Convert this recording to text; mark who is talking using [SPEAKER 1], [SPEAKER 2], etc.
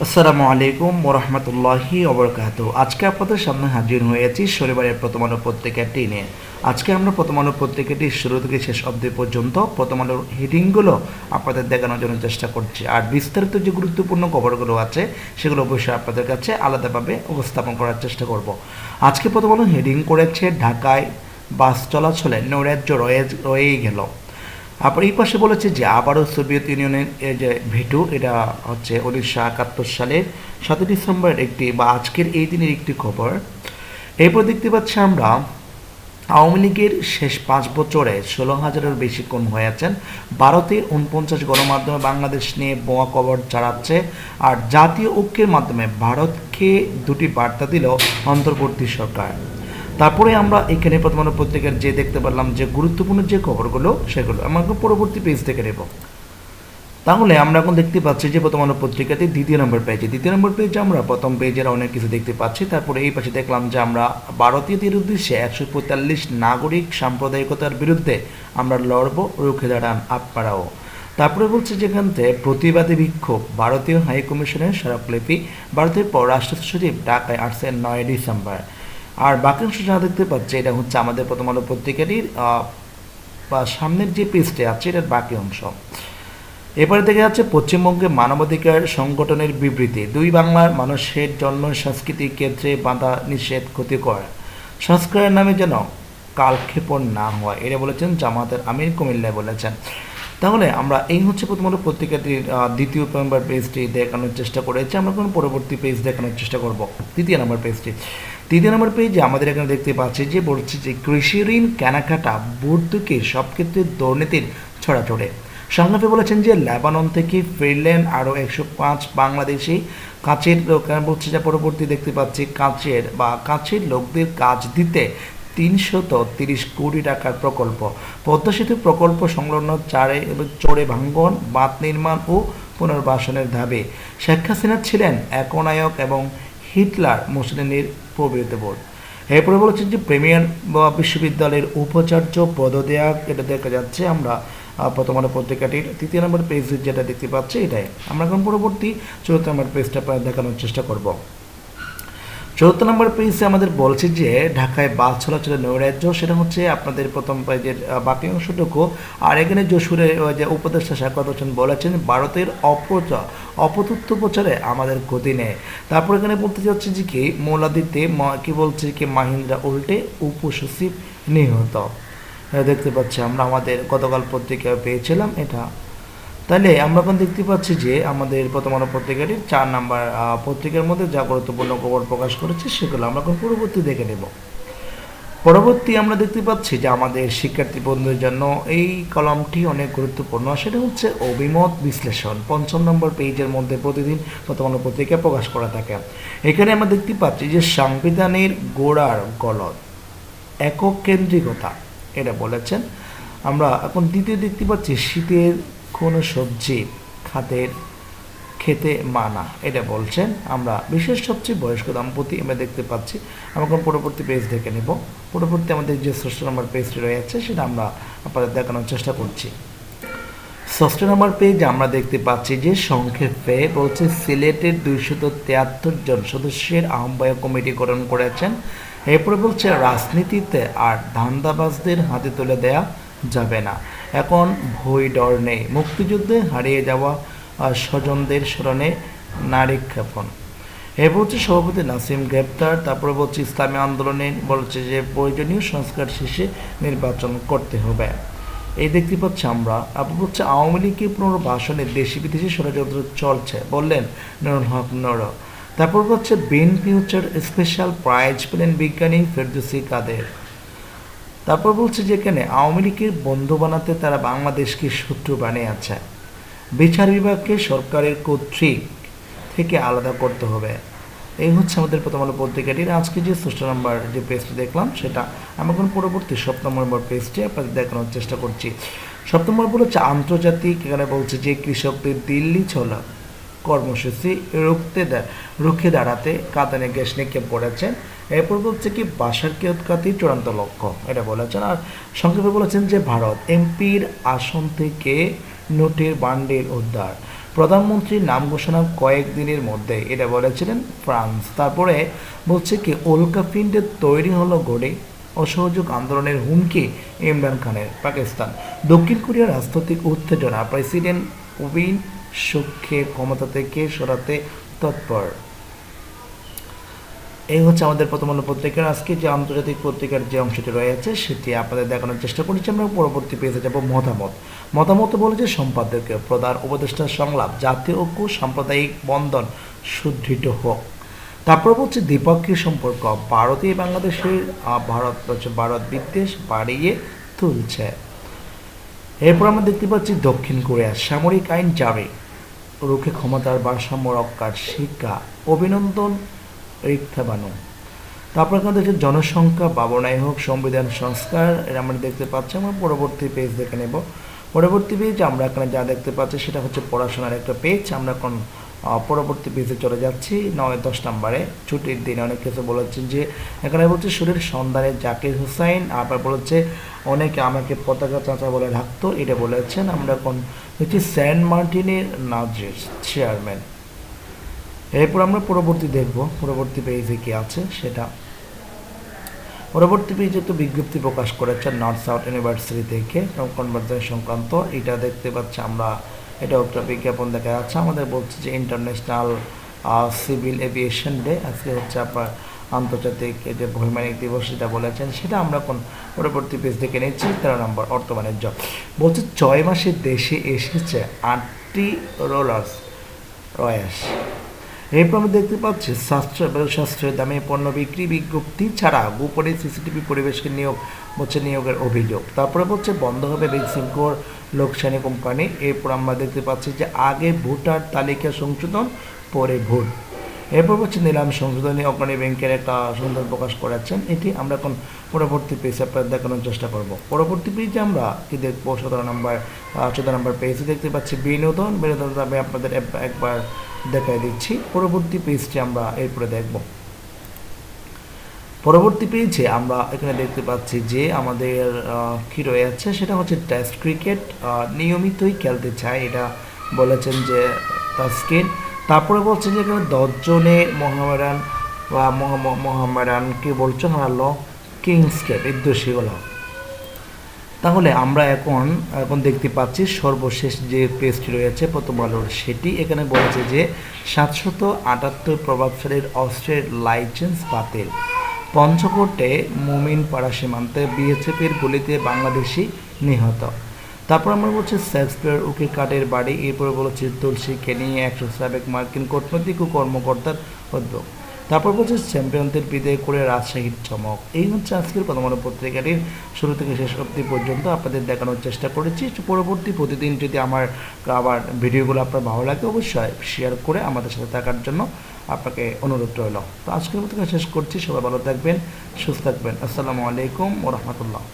[SPEAKER 1] আসসালামু আলাইকুম ওরহমতুল্লাহি ওবরকাত আজকে আপনাদের সামনে হাজির হয়েছি শনিবারের প্রথম আলো পত্রিকাটি নিয়ে। আজকে আমরা প্রথম আলো পত্রিকাটি শুরু থেকে শেষ অবধি পর্যন্ত প্রথম আলোর হেডিংগুলো আপনাদের দেখানোর জন্য চেষ্টা করছি। আর বিস্তারিত যে গুরুত্বপূর্ণ খবরগুলো আছে, সেগুলো অবশ্যই আপনাদের কাছে আলাদাভাবে উপস্থাপন করার চেষ্টা করব। আজকে প্রথম আলো হেডিং করেছে ঢাকায় বাস চলাচলে নৈরাজ্য রয়ে, রয়েই গেল। আবার এই পাশে বলেছে যে আবারও সোভিয়েত ইউনিয়নের যে ভেটু, এটা হচ্ছে উনিশশো একাত্তর সালের সাতই ডিসেম্বরের একটি বা আজকের এই দিনের একটি খবর। এরপর দেখতে পাচ্ছি আমরা, আওয়ামী লীগের শেষ পাঁচ বছরে ষোলো হাজারের বেশি কম হয়েছেন ভারতের উনপঞ্চাশ গণমাধ্যমে বাংলাদেশ নিয়ে বোয়া কবর চালাচ্ছে আর জাতীয় ঐক্যের মাধ্যমে ভারতকে দুটি বার্তা দিল অন্তর্বর্তী সরকার। তারপরে আমরা এখানে প্রথম আলো পত্রিকার যে দেখতে পারলাম যে গুরুত্বপূর্ণ যে খবরগুলো সেগুলো এখন পরবর্তী পেজ থেকে নেব। তাহলে আমরা এখন দেখতে পাচ্ছি যে প্রথম আলো পত্রিকাতে দ্বিতীয় নম্বর পেজে দ্বিতীয় নম্বর পেজে আমরা প্রথম পেজের অনেক কিছু দেখতে পাচ্ছি। তারপরে এই পাশে দেখলাম যে আমরা ভারতীয়দের উদ্দেশ্যে একশো পঁয়তাল্লিশ নাগরিক সাম্প্রদায়িকতার বিরুদ্ধে আমরা লড়ব রুখে দাঁড়ান আপনারাও। তারপরে বলছে যেখান থেকে প্রতিবাদী বিক্ষোভ, ভারতীয় হাইকমিশনের স্মারকলিপি, ভারতের পররাষ্ট্র সচিব ঢাকায় আসছেন নয় ডিসেম্বর। আর বাকি অংশ যা দেখতে পাচ্ছি, এটা হচ্ছে আমাদের প্রথম আলো পত্রিকাটির সামনের যে পেজটা আছে, এটার বাকি অংশ। এবারে দেখা যাচ্ছে পশ্চিমবঙ্গে মানবাধিকার সংগঠনের বিবৃতি। দুই বাংলার মানুষের জন্য সাংস্কৃতিক ক্ষেত্রে বাধা নিষেধ ক্ষতিকর। সংস্কারের নামে যেন কালক্ষেপণ না হয়, এটা বলেছেন জামাতের আমির কুমিল্লায় বলেছেন। তাহলে আমরা এই হচ্ছে প্রথম আলো পত্রিকাটির দ্বিতীয় নম্বর পেজটি দেখানোর চেষ্টা করেছি। আমরা কোন পরবর্তী পেজ দেখানোর চেষ্টা করব, তৃতীয় নম্বর পেজটি তৃতীয় নম্বর পেজে আমাদের এখানে দেখতে পাচ্ছি যে বলছে যে কৃষি ঋণ, কেনাকাটা ভর্তুকি সব ক্ষেত্রে দুর্নীতির ছড়াছড়ে। সংলাপে বলেছেন যে লেবানন থেকে ফিরলেন আরও একশো পাঁচ বাংলাদেশি কাছের লোক বলছে যে পরবর্তী দেখতে পাচ্ছি কাছের বা কাছের লোকদের কাজ দিতে তিনশত তিরিশ কোটি টাকার প্রকল্প। পদ্মা সেতু প্রকল্প সংলগ্ন চারে এবং চড়ে ভাঙ্গন, বাঁধ নির্মাণ ও পুনর্বাসনের দাবি। শেখ হাসিনা ছিলেন একনায়ক এবং হিটলার, মুসলিনের প্রবৃত্তি বোর্ড। এরপরে বলেছেন যে প্রিমিয়ার বিশ্ববিদ্যালয়ের উপাচার্য পদ দেয়া এটা দেখা যাচ্ছে আমরা প্রথম আলো পত্রিকাটির তৃতীয় নম্বর পেজ যেটা দেখতে পাচ্ছি এটাই। আমরা এখন পরবর্তী চতুর্থ নম্বর পেজটা দেখানোর চেষ্টা করব। চতুর্থ নম্বর পেজে আমাদের বলছে যে, ঢাকায় বাস চলাচলের নৈরাজ্য, সেটা হচ্ছে আপনাদের প্রথম পেজের বাকি অংশটুকু। আর এখানে যশোরে যে উপদেষ্টা শাখাত হোসেন বলেছেন, ভারতের অপপ্রচার অপতথ্য প্রচারে আমাদের গতি নেই। তারপর এখানে বলতে চাচ্ছি যে কি, মৌলাদিতে কি বলছে কি, মাহিন্দ্রা উল্টে উপসচিব নিহত। দেখতে পাচ্ছি আমরা, আমাদের গতকাল পত্রিকায় পেয়েছিলাম এটা। তাহলে আমরা এখন দেখতে পাচ্ছি যে আমাদের প্রথম আলো পত্রিকাটির চার নাম্বার পত্রিকার মধ্যে যা গুরুত্বপূর্ণ খবর প্রকাশ করেছে সেগুলো আমরা এখন পরবর্তী দেখে নেব। পরবর্তী আমরা দেখতে পাচ্ছি যে আমাদের শিক্ষার্থী বন্ধুদের জন্য এই কলমটি অনেক গুরুত্বপূর্ণ, সেটা হচ্ছে অভিমত বিশ্লেষণ, পঞ্চম নম্বর পেজের মধ্যে প্রতিদিন প্রথম আলো পত্রিকা প্রকাশ করা থাকে। এখানে আমরা দেখতে পাচ্ছি যে সংবিধানের গোড়ার গলদ একক কেন্দ্রিকতা এটা বলেছেন। আমরা এখন দ্বিতীয় দেখতে পাচ্ছি শীতের কোনো সবজি খাতের খেতে মানা। এটা বলছেন আমরা। বিশেষ সবচেয়ে বয়স্ক দম্পতি আমরা দেখতে পাচ্ছি। আমরা এখন পরবর্তী পেজ দেখে নেব। পরবর্তী আমাদের যে ষষ্ঠ নম্বর পেজটি রয়েছে, সেটা আমরা আপনাদের দেখানোর চেষ্টা করছি। ষষ্ঠ নম্বর পেজ আমরা দেখতে পাচ্ছি যে সংক্ষেপে বলছে, সিলেটের দুইশত তিয়াত্তর জন সদস্যের আহ্বায়ক কমিটি গঠন করেছেন। এরপরে বলছে, রাজনীতিতে আর ধান্দাবাজদের হাতে তুলে দেয়া যাবে না। এখন ভয় ডর নেই। মুক্তিযুদ্ধে হারিয়ে যাওয়া স্বজনদের স্মরণে নারী ক্ষেপণ। এরপর হচ্ছে সভাপতি নাসিম গ্রেপ্তার, তারপরে বলছে ইসলামী আন্দোলনে বলছে যে প্রয়োজনীয় সংস্কার শেষে নির্বাচন করতে হবে। এই দেখতে পাচ্ছি আমরা। আপনি হচ্ছে আওয়ামী লীগের পুনর্বাসনে দেশি বিদেশি ষড়যন্ত্র চলছে, বললেন নুরুল হক নর। তারপর হচ্ছে বিএনপি হচ্ছে স্পেশাল প্রাইজ পেলেন বিজ্ঞানী ফেরদুসি কাদের। তারপর বলছে যে এখানে আওয়ামী লীগের বন্ধু বানাতে তারা বাংলাদেশকে শত্রু বানিয়ে আছে। বিচার বিভাগকে সরকারের কর্তৃক থেকে আলাদা করতে হবে। এই হচ্ছে আমাদের প্রথম আলো পত্রিকাটির আজকে যে ষষ্ঠ নম্বর যে পেজটি দেখলাম, সেটা আমি এখন পরবর্তী সপ্তম নম্বর পেজটি আপনাদের দেখানোর চেষ্টা করছি। সপ্তম নম্বর হচ্ছে আন্তর্জাতিক এখানে বলছে যে কৃষকদের দিল্লি ছলা কর্মসূচি রুখতে রুখে দাঁড়াতে কাতানে গ্যাস নিক্ষেপ করেছেন। এরপর বলছে কি, বাসার কে উৎকাতি চূড়ান্ত লক্ষ্য, এটা বলেছেন। আর সংক্ষেপে বলেছেন যে, ভারত এমপির আসন থেকে নোটের বান্ডেল উদ্ধার। প্রধানমন্ত্রীর নাম ঘোষণা কয়েকদিনের মধ্যে, এটা বলেছিলেন ফ্রান্স। তারপরে বলছে কি উল্কাপিণ্ডের তৈরি হলো গড়ে অসহযোগ আন্দোলনের হুমকি, ইমরান খানের, পাকিস্তান। দক্ষিণ কোরিয়ার রাজনৈতিক উত্তেজনা, প্রেসিডেন্ট উইন সুখকে ক্ষমতা থেকে সরাতে তৎপর। এই হচ্ছে আমাদের প্রথম আলো পত্রিকার আজকে যে আন্তর্জাতিক পত্রিকার যে অংশটি রয়েছে, সেটি আপনাদের দেখানোর চেষ্টা করেছি। আমরা পরবর্তী পেজে যাব মতামত। মতামত বলেছে সম্পাদকীয় প্রধান উপদেষ্টার সংলাপ, জাতীয় ঐক্য সাম্প্রদায়িক বন্ধন সুদৃঢ় হোক। তারপর হচ্ছে দ্বিপক্ষীয় সম্পর্ক, ভারতে বাংলাদেশের ভারত হচ্ছে ভারত বিদ্বেষ বাড়িয়ে তুলছে। এরপর আমরা দেখতে পাচ্ছি দক্ষিণ কোরিয়া, সামরিক আইন জারি। রুখে ক্ষমতার ভারসাম্য রক্ষার শিক্ষা, অভিনন্দন রিক্তা বানু। তারপর এখানে দেখছি জনসংখ্যা বাবনায় হোক, সংবিধান, সংস্কার, এর আমরা দেখতে পাচ্ছি, আমরা পরবর্তী পেজ দেখে নেব। পরবর্তী পেজ আমরা এখানে যা দেখতে পাচ্ছি, সেটা হচ্ছে পড়াশোনার একটা পেজ আমরা এখন পরবর্তী পেজে চলে যাচ্ছি, নয়, দশ নম্বরে। ছুটির দিনে অনেক কিছু বলেছেন যে, এখানে বলছে শরীর সন্ধানে জাকির হুসাইন। আবার বলেছে, অনেকে আমাকে পতাকা চাঁচা বলে ডাকতো। এটা বলেছেন। আমরা এখন হচ্ছে সেন্ট মার্টিনের নাজির চেয়ারম্যান এরপর আমরা পরবর্তী দেখব, পরবর্তী পেজে কি আছে সেটা। পরবর্তী পেজে তো বিজ্ঞপ্তি প্রকাশ করেছেন নর্থ সাউথ ইউনিভার্সিটি থেকে কনভার্সেশন সংক্রান্ত এটা দেখতে পাচ্ছি আমরা। এটাও একটা বিজ্ঞাপন দেখা যাচ্ছে, আমাদের বলছে যে ইন্টারন্যাশনাল সিভিল এভিয়েশন ডে আজকে হচ্ছে আপনার আন্তর্জাতিক যে বৈমানিক দিবস যেটা বলেছেন, সেটা আমরা কোন পরবর্তী পেজ দেখে নিচ্ছি, তেরো নম্বর অর্থ বাণিজ্য বলছে ছয় মাসে দেশে এসেছে আটটি রোলার্স রয়াস। এরপর আমরা দেখতে পাচ্ছি সাশ্রয় দামে পণ্য বিক্রি বিজ্ঞপ্তি ছাড়া গোপনে সিসিটিভি পরিবেশকে নিয়োগ হচ্ছে নিয়োগের অভিযোগ। তারপরে হচ্ছে বন্ধ হবে বেক্সিমকোর লোকসানি কোম্পানি। এরপর আমরা দেখতে পাচ্ছি যে, আগে ভোটার তালিকা সংশোধন, পরে ভোট। এরপর হচ্ছে নিলাম সংশোধনী অগ্রণী ব্যাংকের একটা সুন্দর প্রকাশ করেছেন। এটি আমরা এখন পরবর্তী পেজে আপনার দেখানোর চেষ্টা করব। পরবর্তী পেজে আমরা কি দেখব? সতেরো নম্বর চোদ্দ নম্বর পেজে দেখতে পাচ্ছি বিনোদন। বিনোদন আমি আপনাদের একবার দেখাই দিচ্ছি। পরবর্তী পেজটি আমরা এরপরে দেখব। পরবর্তী পেজে আমরা এখানে দেখতে পাচ্ছি যে আমাদের কি রয়েছে? সেটা হচ্ছে টেস্ট ক্রিকেট নিয়মিতই খেলতে চায় এটা বলেছেন যে তাস্কিন তারপরে বলছে যে এখানে দশজনে মোহামেডান বা মোহাম- মোহামেডান কি বলছেন হারলো কিংসকে বিদ্বেষী হলো তাহলে আমরা এখন এখন দেখতে পাচ্ছি সর্বশেষ যে পেজটি রয়েছে, প্রথম আলোর সেটি, এখানে বলেছে যে সাতশত আটাত্তর প্রভাবশালীর অস্ত্রের লাইসেন্স বাতিল। পঞ্চকোটে মুমিনপাড়া সীমান্তে বিএসএফের গুলিতে বাংলাদেশি নিহত। তারপর আমরা বলছি শেক্সপিয়ার উকিল কাটের বাড়ি, এরপরে বলেছি তুলসীকে নিয়ে একশো সাবেক মার্কিন কূটনৈতিক ও কর্মকর্তার উদ্যোগ। তারপর বলছে চ্যাম্পিয়নদের বিদায় করে রাজশাহীর চমক। এই হচ্ছে আজকের প্রথম পত্রিকাটির শুরু থেকে শেষ অবধি পর্যন্ত আপনাদের দেখানোর চেষ্টা করেছি। পরবর্তী প্রতিদিন যদি আমার আবার ভিডিওগুলো আপনার ভালো লাগে, অবশ্যই শেয়ার করে আমাদের সাথে থাকার জন্য আপনাকে অনুরোধ রইল। তো আজকের মতো শেষ করছি। সবাই ভালো থাকবেন, সুস্থ থাকবেন। আসসালামু আলাইকুম ও রহমতুল্লাহ।